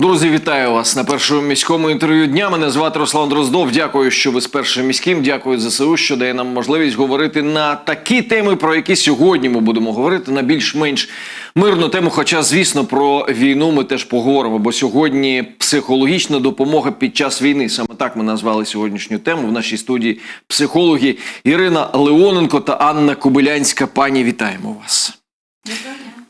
Друзі, вітаю вас на першому міському інтерв'ю дня. Мене звати Руслан Дроздов. Дякую, що ви з першим міським. Дякую ЗСУ, що дає нам можливість говорити на такі теми, про які сьогодні ми будемо говорити на більш-менш мирну тему. Хоча, звісно, про війну ми теж поговоримо. Бо сьогодні психологічна допомога під час війни. Саме так ми назвали сьогоднішню тему в нашій студії психологи Ірина Леоненко та Анна Кобилянська. Пані, вітаємо вас.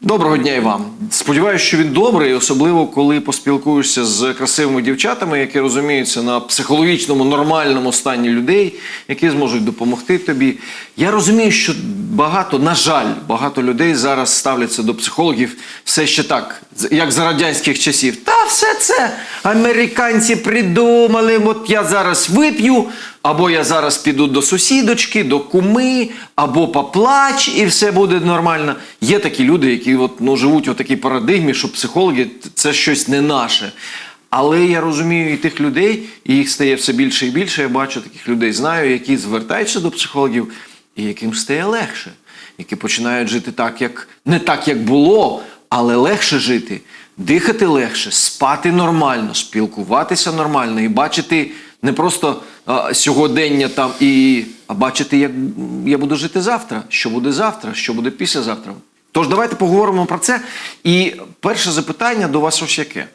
Доброго дня і вам. Сподіваюся, що він добрий, особливо коли поспілкуєшся з красивими дівчатами, які розуміються на психологічному нормальному стані людей, які зможуть допомогти тобі. Я розумію, що багато, на жаль, багато людей зараз ставляться до психологів все ще так, як за радянських часів. Та все це американці придумали. От я зараз вип'ю, або я зараз піду до сусідочки, до куми, або поплач, і все буде нормально. Є такі люди, які от, ну, живуть у такій парадигмі, що психологи це щось не наше. Але я розумію і тих людей, і їх стає все більше і більше. Я бачу таких людей, знаю, які звертаються до психологів, і яким стає легше, які починають жити так, як не так, як було, але легше жити, дихати легше, спати нормально, спілкуватися нормально і бачити не просто а, сьогодення там і бачити, як я буду жити завтра, що буде завтра, що буде післязавтра. Тож давайте поговоримо про це. І перше запитання до вас ось яке.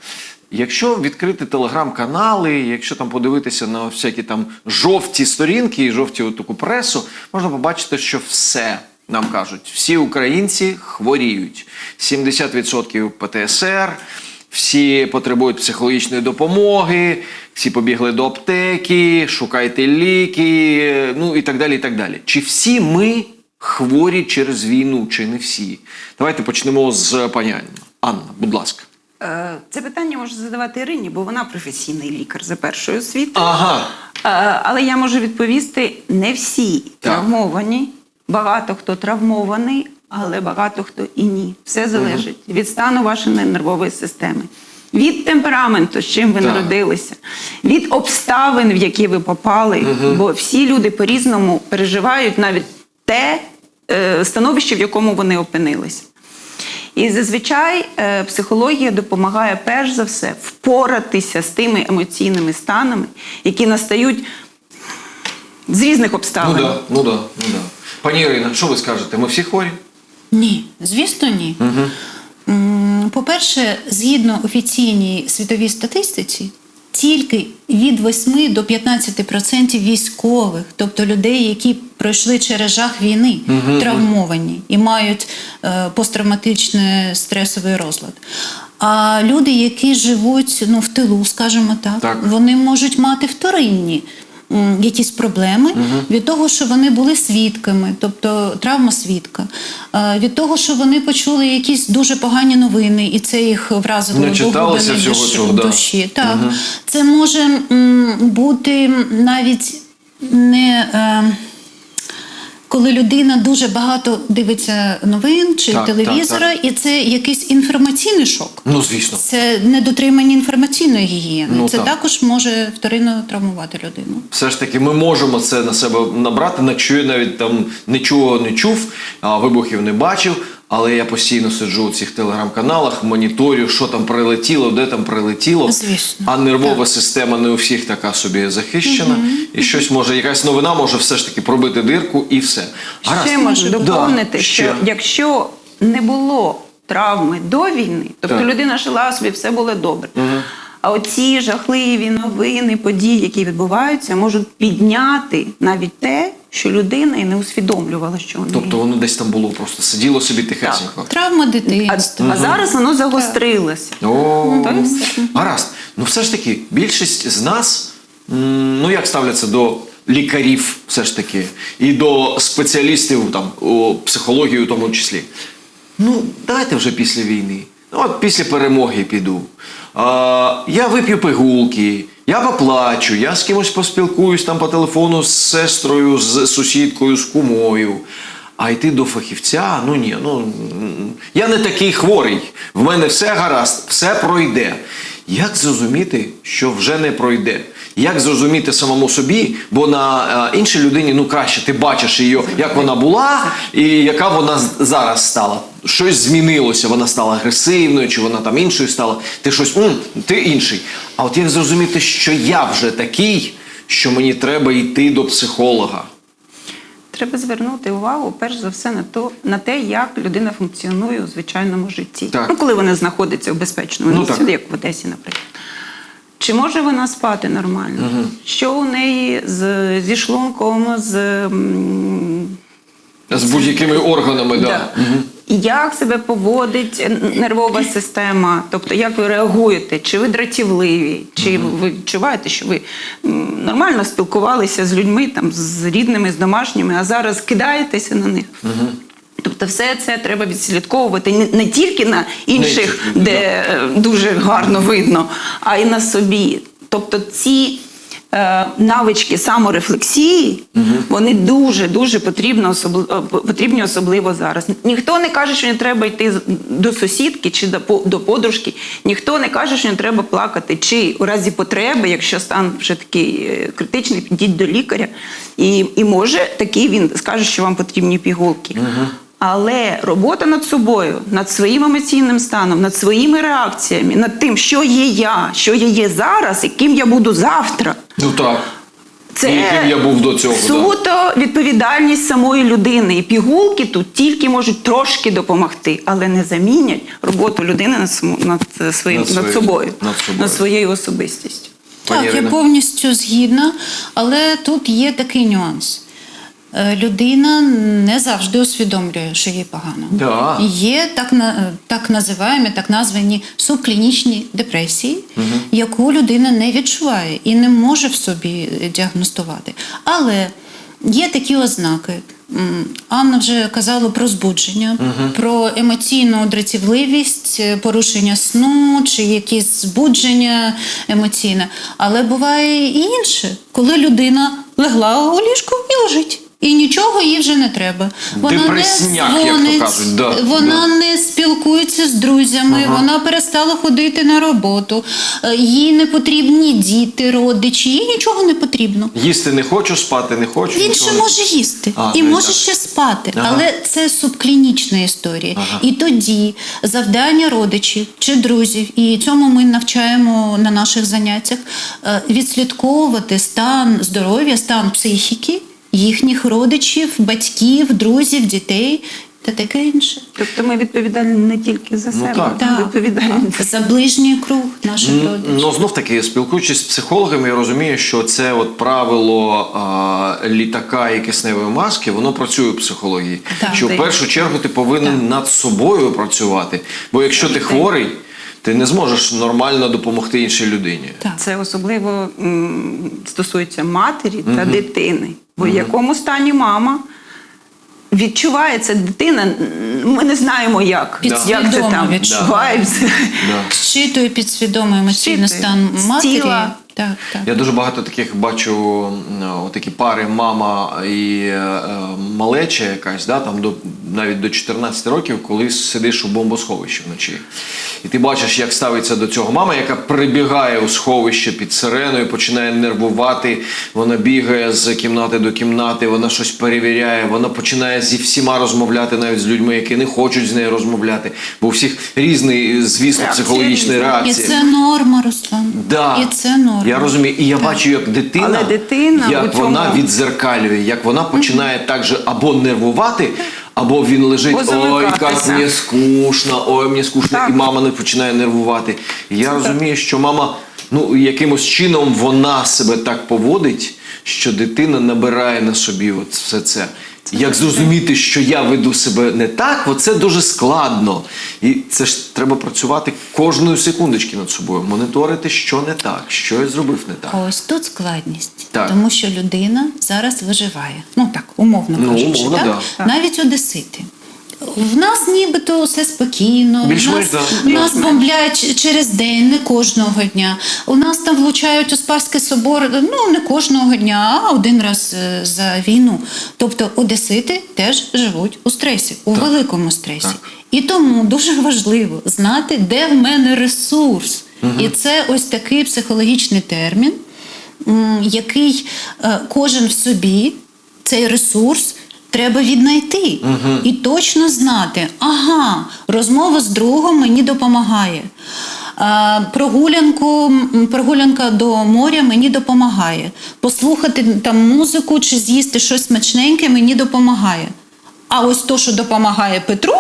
Якщо відкрити телеграм-канали, якщо там подивитися на всякі там жовті сторінки і жовті таку пресу, можна побачити, що все нам кажуть, всі українці хворіють. 70% ПТСР, всі потребують психологічної допомоги, всі побігли до аптеки, шукайте ліки, ну і так далі. і так далі. Чи всі ми хворі через війну, чи не всі? Давайте почнемо з пані Анни. Анна, будь ласка. Е, Це питання можу задавати Ірині, бо вона професійний лікар за першою освітою. Ага. Е, Але я можу відповісти: не всі травмовані, багато хто травмований, але багато хто і ні. Все залежить від стану вашої нервової системи. Від темпераменту, з чим ви Так. народилися, від обставин, в які ви попали, бо всі люди по-різному переживають навіть те е, становище, в якому вони опинилися. І зазвичай е, психологія допомагає перш за все впоратися з тими емоційними станами, які настають з різних Ну обставин. да, ну да, ну да. Пані Ірина, що ви скажете? Ми всі хворі? Ні, звісно, ні. М, По-перше, згідно офіційній світовій статистиці, тільки від 8 до 15% військових, тобто людей, які пройшли через жах війни, травмовані і мають е, посттравматичний стресовий розлад. А люди, які живуть ну, в тилу, скажімо так, Так. вони можуть мати вторинні якісь проблеми від того, що вони були свідками, тобто травма свідка, е, від того, що вони почули якісь дуже погані новини, і це їх вразило Не до глибини душі. да. Так, Так. Це може бути навіть не. Коли людина дуже багато дивиться новин чи Так, телевізора, так, і це якийсь інформаційний шок. Ну, звісно. Це недотримання інформаційної гігієни. Ну, це так. також може вторинно травмувати людину. Все ж таки, ми можемо це на себе набрати, якщо я навіть там нічого не чув, а вибухів не бачив. Але я постійно сиджу у цих телеграм-каналах, моніторю, що там прилетіло, де там прилетіло. Звісно. А нервова система не у всіх така собі захищена. І щось може, якась новина може все ж таки пробити дирку і все. Гаразд. Ще можу Да, доповнити, ще. що якщо не було травми до війни, тобто Так. людина жила собі, все було добре. А оці жахливі новини, події, які відбуваються, можуть підняти навіть те, що людина і не усвідомлювала, що вона Тобто воно десь там було просто сиділо собі тихесенько. Травма а, дитинства. а зараз воно загострилося. О, То і все. гаразд. Ну все ж таки, більшість з нас, ну як ставляться до лікарів, все ж таки, і до спеціалістів там у психології, у тому числі. Ну, давайте вже після війни. Ну, От після перемоги піду. А, я вип'ю пигулки, я поплачу, я з кимось поспілкуюсь там по телефону з сестрою, з сусідкою, з кумою. А йти до фахівця, ну ні, ну я не такий хворий. В мене все гаразд, все пройде. Як зрозуміти, що вже не пройде? Як зрозуміти самому собі, бо на е, іншій людині ну краще ти бачиш її, як вона була, і яка вона зараз стала. Щось змінилося, вона стала агресивною, чи вона там іншою стала. Ти щось, м, ти інший. А от як зрозуміти, що я вже такий, що мені треба йти до психолога? Треба звернути увагу перш за все на то на те, як людина функціонує у звичайному житті. Так. Ну, коли вона знаходиться в безпечному Ну, місці, як в Одесі, наприклад. Чи може вона спати нормально? Що у неї з, зі шлунком, з З будь-якими органами, да. Да. І Як себе поводить нервова система? Тобто, як ви реагуєте? Чи ви дратівливі? Чи ви відчуваєте, що ви нормально спілкувалися з людьми, там, з рідними, з домашніми, а зараз кидаєтеся на них? Тобто, все це треба відслідковувати не, тільки на інших, де е, дуже гарно видно, а й на собі. Тобто, ці е, навички саморефлексії, вони дуже дуже потрібно особливо, потрібні особливо зараз. Ніхто не каже, що не треба йти до сусідки чи до, до подружки. Ніхто не каже, що не треба плакати. Чи у разі потреби, якщо стан вже такий е, критичний, підіть до лікаря. І, і може такий він скаже, що вам потрібні пігулки. Але робота над собою, над своїм емоційним станом, над своїми реакціями, над тим, що є я, що я є зараз, і ким я буду завтра. Ну так. Це І яким я був до цього, да. суто відповідальність самої людини. І пігулки тут тільки можуть трошки допомогти, але не замінять роботу людини над, саму- над, е, своїм, Над над, собою, над собою. над своєю особистістю. Пані Так, я повністю згідна, але тут є такий нюанс. Е, Людина не завжди усвідомлює, що їй погано. Да. Є так, на- так називаємо, так названі субклінічні депресії, яку людина не відчуває і не може в собі е, діагностувати. Але є такі ознаки. Анна вже казала про збудження, про емоційну дратівливість, е, порушення сну чи якісь збудження емоційне. Але буває і інше, коли людина легла у ліжку і лежить. І нічого їй вже не треба. Вона Депресняк, не як то кажуть, да, вона не спілкується з друзями, вона перестала ходити на роботу, е, їй не потрібні діти, родичі, їй нічого не потрібно. Їсти не хочу, спати не хочу. Він ще може їсти А, і ну може так. ще спати, Ага. але це субклінічна історія. Ага. І тоді завдання родичів чи друзів, і цьому ми навчаємо на наших заняттях е, відслідковувати стан здоров'я, стан психіки їхніх родичів, батьків, друзів, дітей та таке інше. Тобто ми відповідальні не тільки за Ну, себе, так. ми відповідальні за за ближній круг наших М, родичів. Ну знов таки, спілкуючись з психологами, я розумію, що це от правило а, літака і кисневої маски, воно працює в психології. Так. що в першу чергу ти повинен над собою працювати. Бо якщо ти хворий, ти не зможеш нормально допомогти іншій людині. Так. Це особливо м, стосується матері та дитини. В якому стані мама Відчувається дитина, ми не знаємо як. Як це там відчуває. відчуває. Да. Щитує підсвідомий емоційний стан матері. тіла. Так, так. Я дуже багато таких бачу такі пари, мама і е, е, малеча якась, да, там до навіть до 14 років, коли сидиш у бомбосховищі вночі. І ти бачиш, як ставиться до цього мама, яка прибігає у сховище під сиреною, починає нервувати. Вона бігає з кімнати до кімнати, вона щось перевіряє, вона починає зі всіма розмовляти, навіть з людьми, які не хочуть з нею розмовляти. Бо у всіх різний, звісно, психологічний різні. І це норма, Руслан. Да. І це норма. Я розумію, і я бачу, як дитина, Але дитина як цьому- вона відзеркалює, як вона починає так же або нервувати, або він лежить, ой, як замикатися». мені скучно, ой, мені скучно, Так. і мама не починає нервувати. І я розумію, що мама, ну якимось чином вона себе так поводить, що дитина набирає на собі от все це. Як зрозуміти, що я веду себе не так, оце дуже складно. І це ж треба працювати кожної секундочки над собою, моніторити, що не так, що я зробив не так. Ось тут складність, Так. тому що людина зараз виживає. Ну так, умовно Ну, умовно, так? да. навіть одесити. В нас нібито все спокійно, Більш-менш, нас, да. нас бомблять через день, не кожного дня. У нас там влучають у Спасський собор, ну не кожного дня, а один раз е, за війну. Тобто одесити теж живуть у стресі, у великому стресі. Так. І тому дуже важливо знати, де в мене ресурс. І це ось такий психологічний термін. який е, кожен в собі, цей ресурс. Треба віднайти і точно знати, ага, розмова з другом мені допомагає. А, прогулянку, прогулянка до моря мені допомагає. Послухати там музику чи з'їсти щось смачненьке мені допомагає. А ось то, що допомагає Петру,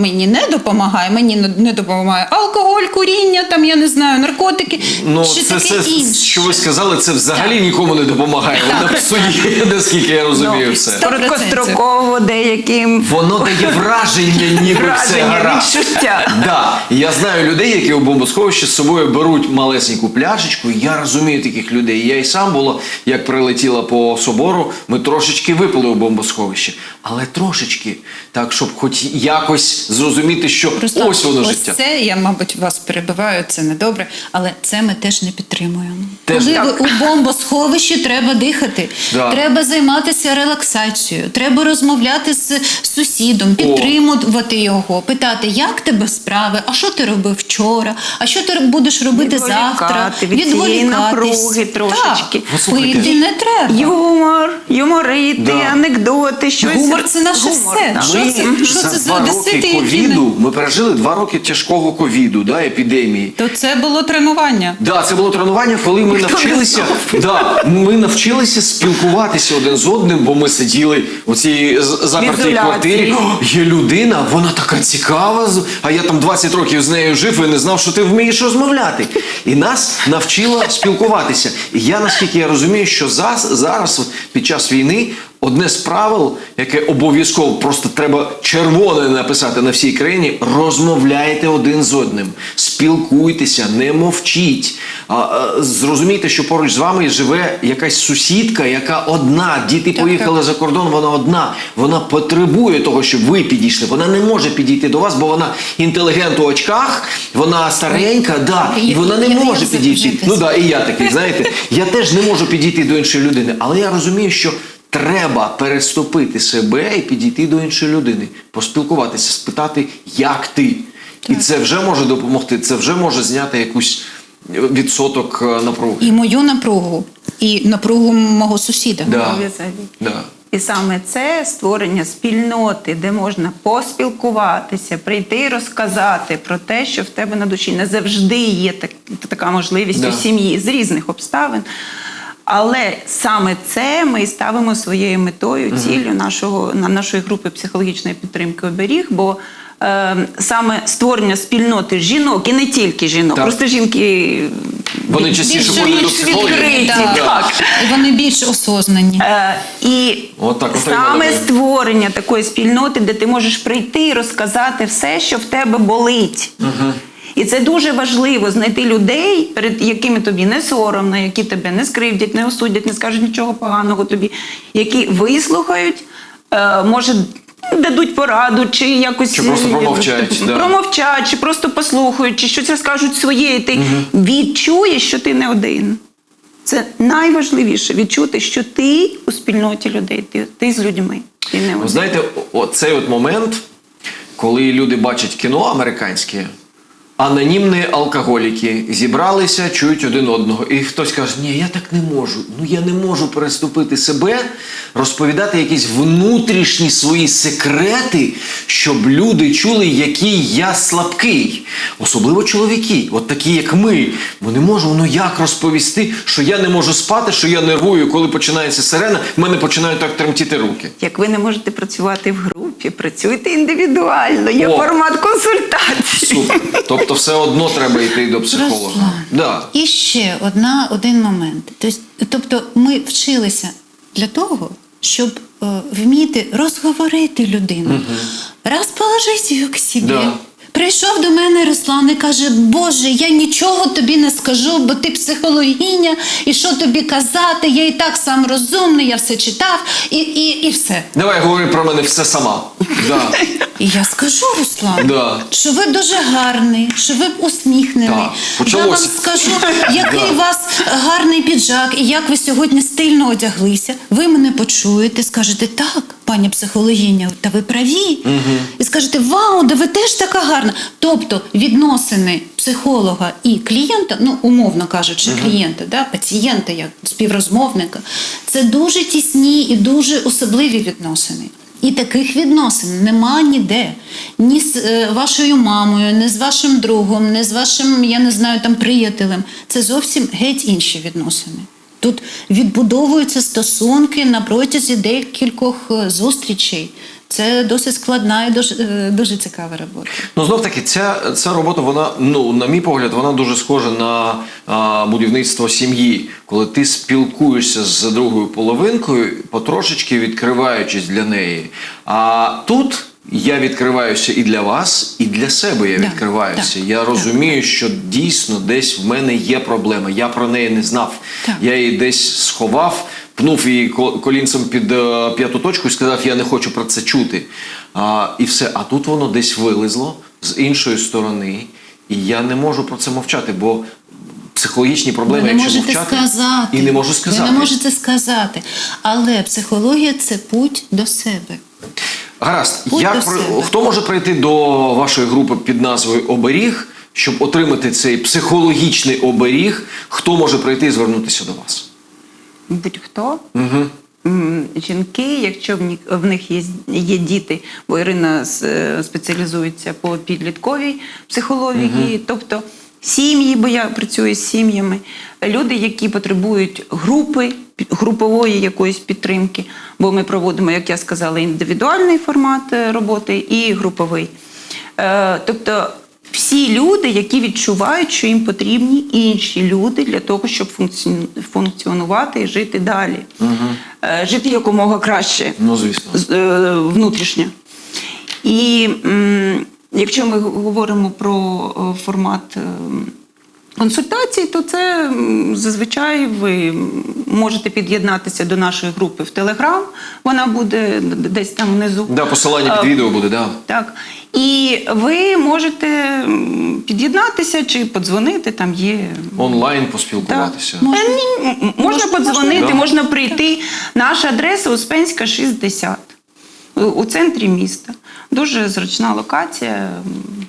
мені не допомагає. Мені не- не допомагає алкоголь, куріння, там я не знаю, наркотики Ну, чи це, таке це, інше. що ви сказали, це взагалі нікому не допомагає. Вона псує, наскільки я розумію Ну, все. Короткостроково деяким Воно дає враження, ніби все гаразд. відчуття. Да, я знаю людей, які у бомбосховищі з собою беруть малесеньку пляшечку. Я розумію таких людей. Я і сам було, як прилетіла по собору, ми трошечки випили у бомбосховищі. Але трошечки, так, щоб хоч якось зрозуміти, що Просто ось воно життя. Це я, мабуть, вас перебиваю, це недобре, але це ми теж не підтримуємо. Теж Коли так. ви у бомбосховищі треба дихати, Да. треба займатися релаксацією, треба розмовляти з сусідом, підтримувати його, питати, як тебе справи, а що ти робив вчора, а що ти будеш робити завтра, Відволікати від цієї напруги трошечки. Слухайте. не треба. юмор, юморити, Да. анекдоти, щось. Гумор це наше Гумор, все. так. Що Ми це- що за це за два одесити, роки які ковіду? Ми пережили два роки тяжкого ковіду, да, епідемії. То це було тренування. Да, це було тренування, коли ми навчилися, да, ми навчилися спілкуватися один з одним, бо ми сиділи у цій з- запертій ізоляції. квартирі. О, є людина, вона така цікава, з- а я там 20 років з нею жив і не знав, що ти вмієш розмовляти. І нас навчила спілкуватися. І я наскільки я розумію, що зараз, під час війни. Одне з правил, яке обов'язково просто треба червоне написати на всій країні, розмовляйте один з одним, спілкуйтеся, не мовчіть. А, а, зрозумійте, що поруч з вами живе якась сусідка, яка одна. Діти поїхали за кордон, вона одна. Вона потребує того, щоб ви підійшли. Вона не може підійти до вас, бо вона інтелігент у очках, вона старенька, да, і вона не може підійти. Ну да, і я такий, знаєте, я теж не можу підійти до іншої людини, але я розумію, що треба переступити себе і підійти до іншої людини, поспілкуватися, спитати, як ти. І це вже може допомогти, це вже може зняти якусь відсоток е, напруги. І мою напругу, і напругу мого сусіда. Да. Да. І саме це створення спільноти, де можна поспілкуватися, прийти і розказати про те, що в тебе на душі не завжди є так, така можливість Да. у сім'ї з різних обставин. Але саме це ми і ставимо своєю метою, ціллю нашого на нашої групи психологічної підтримки оберіг. Бо е, саме створення спільноти жінок і не тільки жінок, Так. просто жінки Вони частіше більш відкриті, Да. так. І вони більш осознані. Е, і Отак, от саме треба. створення такої спільноти, де ти можеш прийти і розказати все, що в тебе болить. І це дуже важливо знайти людей, перед якими тобі не соромно, які тебе не скривдять, не осудять, не скажуть нічого поганого тобі, які вислухають, е, може. Дадуть пораду, чи якось Чи просто е, промовчать, да. промовчать, чи просто послухають, чи щось розкажуть своє. І ти відчуєш, що ти не один. Це найважливіше відчути, що ти у спільноті людей, ти, ти з людьми. Ти не один. знаєте, оцей от момент, коли люди бачать кіно американське, анонімні алкоголіки зібралися, чують один одного. І хтось каже, ні, я так не можу. Ну я не можу переступити себе, розповідати якісь внутрішні свої секрети, щоб люди чули, який я слабкий. Особливо чоловіки, от такі, як ми. Ми не можемо ну як розповісти, що я не можу спати, що я нервую, коли починається сирена, в мене починають так тремтіти руки. Як ви не можете працювати в групі, працюйте індивідуально, є О. формат консультації. Супер. Тобто все одно треба йти до психолога. Руслан. Да. І ще одна, один момент. Тобто, тобто ми вчилися для того, щоб е, вміти розговорити людину, розположити її к собі. Да. Прийшов до мене Руслан і каже: Боже, я нічого тобі не скажу, бо ти психологиня, і що тобі казати? Я і так сам розумний, я все читав, і, і, і все. Давай говори про мене все сама. Да. І я скажу, Руслан, Да. що ви дуже гарний, що ви усміхнений. Так, Я вам скажу, який Да. у вас гарний піджак і як ви сьогодні стильно одяглися. Ви мене почуєте, скажете, так, пані психологиня, та ви праві, і скажете, вау, да ви теж така гарна. Тобто відносини психолога і клієнта, ну умовно кажучи, клієнта, да, пацієнта як співрозмовника, це дуже тісні і дуже особливі відносини. І таких відносин нема ніде. Ні з е, вашою мамою, ні з вашим другом, ні з вашим, я не знаю, там приятелем. Це зовсім геть інші відносини. Тут відбудовуються стосунки на протязі декількох е, зустрічей. Це досить складна і дуже, е, дуже цікава робота. Ну знов таки, ця, ця робота, вона, ну, на мій погляд, вона дуже схожа на а, будівництво сім'ї, коли ти спілкуєшся з другою половинкою, потрошечки відкриваючись для неї. А тут. Я відкриваюся і для вас, і для себе я Да, відкриваюся. так, я так. розумію, що дійсно десь в мене є проблема. Я про неї не знав. Так. Я її десь сховав, пнув її колінцем під е, п'яту точку і сказав, я не хочу про це чути. А, і все. А тут воно десь вилизло з іншої сторони, і я не можу про це мовчати, бо психологічні проблеми, Ви не якщо мовчати, сказати. і не можу сказати. Ви не можете сказати. Але психологія це путь до себе. Гаразд, Будь як себе. хто може прийти до вашої групи під назвою Оберіг, щоб отримати цей психологічний оберіг? Хто може прийти і звернутися до вас? Будь-хто. М, Жінки, якщо в них, в них є, є діти, бо Ірина е, спеціалізується по підлітковій психології, тобто сім'ї, бо я працюю з сім'ями, люди, які потребують групи, групової якоїсь підтримки, бо ми проводимо, як я сказала, індивідуальний формат е, роботи і груповий. Е, Тобто всі люди, які відчувають, що їм потрібні інші люди для того, щоб функціонувати і жити далі, Е, жити якомога краще Ну, звісно. внутрішньо. І якщо ми говоримо про формат е, консультацій, то це зазвичай ви можете під'єднатися до нашої групи в Телеграм. Вона буде десь там внизу. Да, посилання під відео буде, да. так. І ви можете під'єднатися чи подзвонити, там є. Онлайн поспілкуватися. Так. Е, ні, м, м, Можна подзвонити, Да. можна прийти. Наша адреса Успенська, 60. У- центрі міста. Дуже зручна локація,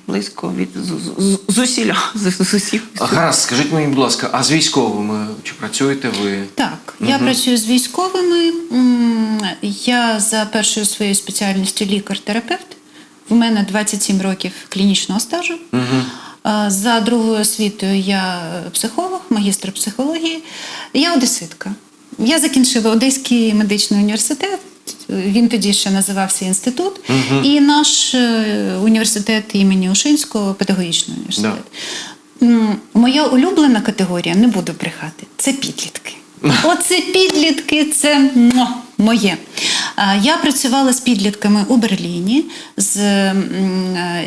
близько від з, з, з усіля. З, з усіх. Гаразд, скажіть мені, будь ласка, а з військовими чи працюєте ви? Так, я працюю з військовими. Я за першою своєю спеціальністю лікар-терапевт. В мене 27 років клінічного стажу. А За другою освітою я психолог, магістр психології. Я одеситка. Я закінчила Одеський медичний університет. Він тоді ще називався інститут, і наш е, університет імені Ушинського педагогічний університет. М, Моя улюблена категорія, не буду брехати, це підлітки. Оце підлітки, це моє. Я працювала з підлітками у Берліні, з е,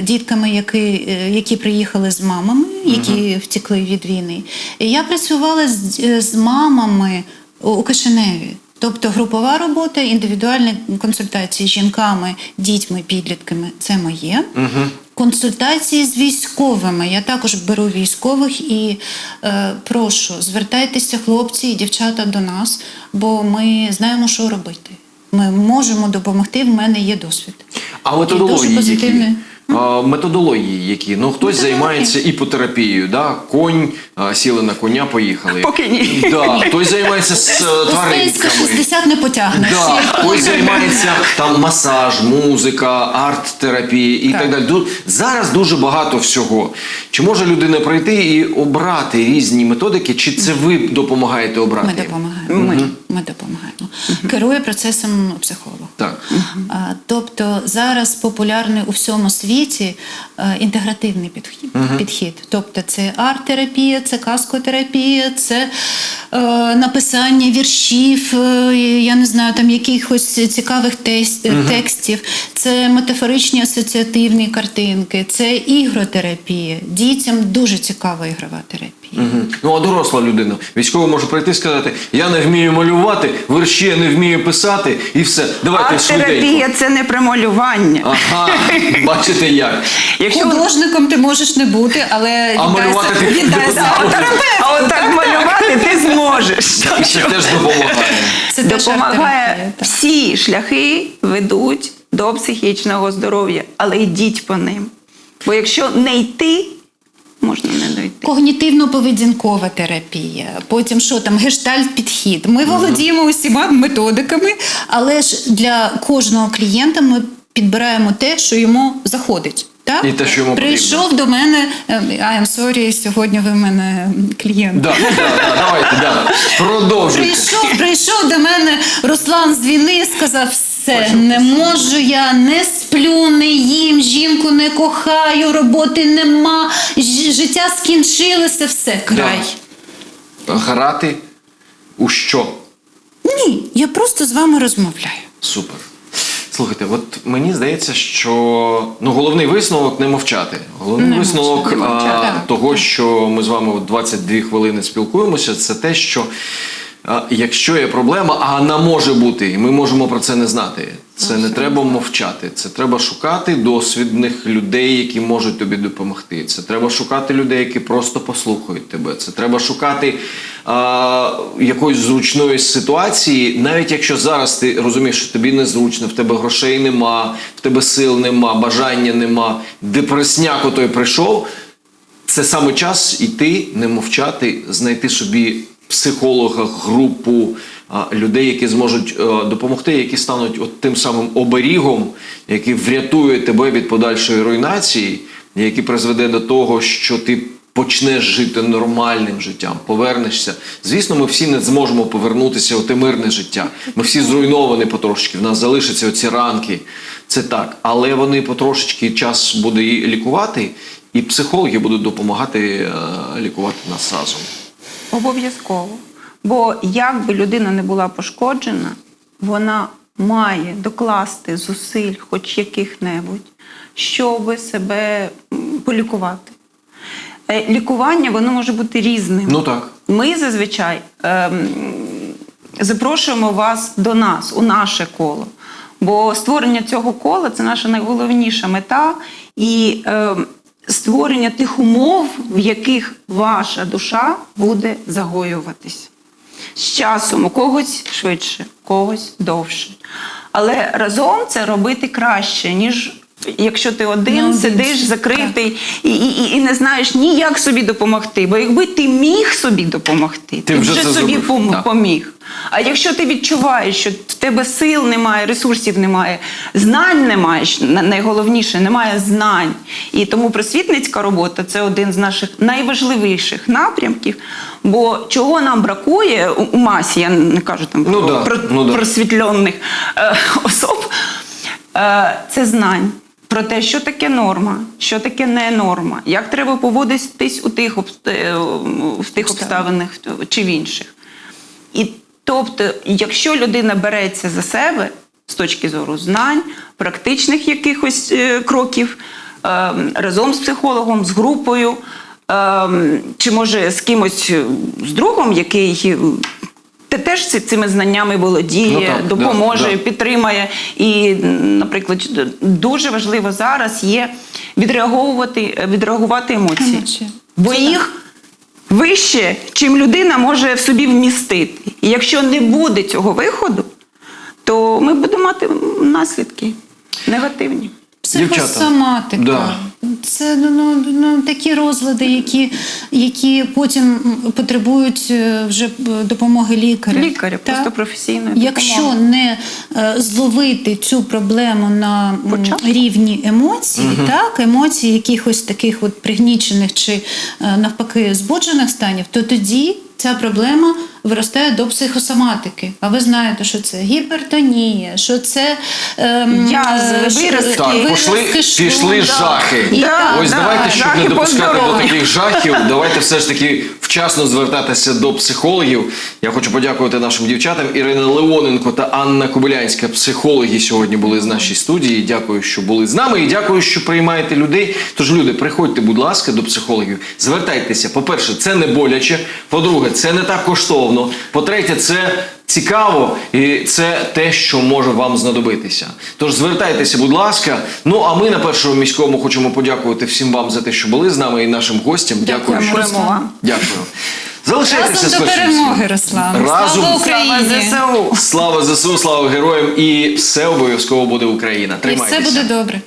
дітками, які, е, які приїхали з мамами, які втекли від війни. Я працювала з, е, з мамами у Кишиневі. Тобто групова робота, індивідуальні консультації з жінками, дітьми, підлітками це моє. Консультації з військовими. Я також беру військових і е, прошу, звертайтеся, хлопці і дівчата до нас, бо ми знаємо, що робити. Ми можемо допомогти. В мене є досвід. А методології дуже які? Методології які? Ну, хтось займається іпотерапією, да? конь, сіли на коня, поїхали. Поки ні. Да, хтось займається з е, тваринками. 60 не потягнеш. Да, хтось займається там масаж, музика, арт-терапія і так. Так. далі. Зараз дуже багато всього. Чи може людина прийти і обрати різні методики, чи це ви допомагаєте обрати? Ми допомагаємо. Ми, ми допомагаємо. Керує процесом психолог. Так. Тобто зараз популярний у всьому світі е, інтегративний підхід. підхід. Тобто це арт-терапія, це каскотерапія, це е, написання віршів, е, я не знаю, там якихось цікавих тес- текстів, це метафоричні асоціативні картинки, це ігротерапія. Дітям дуже цікава ігрова терапія. Мгм. Ну, а доросла людина. Військовий може прийти і сказати: я не вмію малювати, вірші я не вмію писати, і все. Давайте Арт-терапія це не прималювання. Ага, бачите як. Якщо Художником ти можеш не бути, але А малювати ти віддай не себе а от так малювати ти зможеш. Це теж допомагає. Це допомагає. Всі шляхи ведуть до психічного здоров'я, але йдіть по ним. Бо якщо не йти, можна не дойти. Когнітивно-поведінкова терапія, потім що там, гештальт-підхід. Ми володіємо усіма методиками, але ж для кожного клієнта ми підбираємо те, що йому заходить. Так? І те, що йому Прийшов до мене, е, I am sorry, сьогодні ви в мене клієнт. Да, да, да, давайте, да. Продовжуйте. Прийшов, прийшов до мене Руслан з війни, сказав: все, не можу я, не сплю, не їм, жінку не кохаю, роботи нема, життя скінчилося, все, край. Грати у що? Ні, я просто з вами розмовляю. Супер. Слухайте, от мені здається, що ну головний висновок не мовчати. Головний Не висновок мовчати, не мовчати, а, того, що ми з вами 22 хвилини спілкуємося, це те, що а, якщо є проблема, а вона може бути, і ми можемо про це не знати. Це не треба мовчати. Це треба шукати досвідних людей, які можуть тобі допомогти. Це треба шукати людей, які просто послухають тебе. Це треба шукати а, якоїсь зручної ситуації, навіть якщо зараз ти розумієш, що тобі незручно, в тебе грошей нема, в тебе сил нема, бажання нема, депресняк отой прийшов. Це саме час іти, не мовчати, знайти собі психолога, групу людей, які зможуть е, допомогти, які стануть от тим самим оберігом, який врятує тебе від подальшої руйнації, який призведе до того, що ти почнеш жити нормальним життям, повернешся. Звісно, ми всі не зможемо повернутися у те мирне життя. Ми всі зруйновані потрошки. В нас залишаться оці ранки. Це так, але вони потрошечки час буде лікувати, і психологи будуть допомагати е, лікувати нас разом. Обов'язково. Бо як би людина не була пошкоджена, вона має докласти зусиль, хоч яких-небудь, щоб себе полікувати. Е, Лікування воно може бути різним. Ну так. Ми зазвичай ем, запрошуємо вас до нас, у наше коло. Бо створення цього кола це наша найголовніша мета і ем, створення тих умов, в яких ваша душа буде загоюватись. З часом у когось швидше, у когось довше. Але разом це робити краще, ніж якщо ти один Наодинці, сидиш закритий і, і, і не знаєш ніяк собі допомогти. Бо якби ти міг собі допомогти, ти, вже вже, собі зробив, пом- поміг. А якщо ти відчуваєш, що в тебе сил немає, ресурсів немає, знань немає, найголовніше, немає знань. І тому просвітницька робота це один з наших найважливіших напрямків. Бо чого нам бракує у у масі, я не кажу там Ну про, да, про ну да. просвітлених е, особ, е, це знань. Про те, що таке норма, що таке не норма, як треба поводитись у тих, е, в тих обставинах чи в інших. І тобто, якщо людина береться за себе з точки зору знань, практичних якихось е, кроків, е, разом з психологом, з групою, чи може з кимось з другом, який е, те- теж цими знаннями володіє, Ну так, допоможе, да. підтримає. І, наприклад, дуже важливо зараз є відреагувати, відреагувати емоції. Емоції. Бо їх вище, чим людина може в собі вмістити. І якщо не буде цього виходу, то ми будемо мати наслідки негативні. Психосоматика. Да. Це ну, ну, ну, такі розлади, які, які потім потребують е, вже е, допомоги лікаря. Лікаря, Так? просто професійної Якщо допомоги. не е, зловити цю проблему на Початку. рівні емоцій, так, емоцій якихось таких от пригнічених чи навпаки збуджених станів, то тоді ця проблема виростає до психосоматики. А ви знаєте, що це гіпертонія, що це ем, Язви, е, виразки. Так, пішли, виразки пішли жахи. І Да, так, Ось да, давайте, щоб жахи не допускати до таких жахів, давайте все ж таки вчасно звертатися до психологів. Я хочу подякувати нашим дівчатам. Ірина Леоненко та Анна Кобилянська, психологи, сьогодні були з нашій студії. Дякую, що були з нами, і дякую, що приймаєте людей. Тож, люди, приходьте, будь ласка, до психологів. Звертайтеся. По-перше, це не боляче. По-друге, це не так коштовно. Змістовно. По-третє, це цікаво і це те, що може вам знадобитися. Тож звертайтеся, будь ласка. Ну а ми на першому міському хочемо подякувати всім вам за те, що були з нами і нашим гостям. Дякую. Дякуємо. що- вам. Дякую. Залишайтеся Разом з перемоги. Руслан. Разом. Слава Україні! Слава ЗСУ! Слава ЗСУ, слава героям і все обов'язково буде Україна. І все буде добре.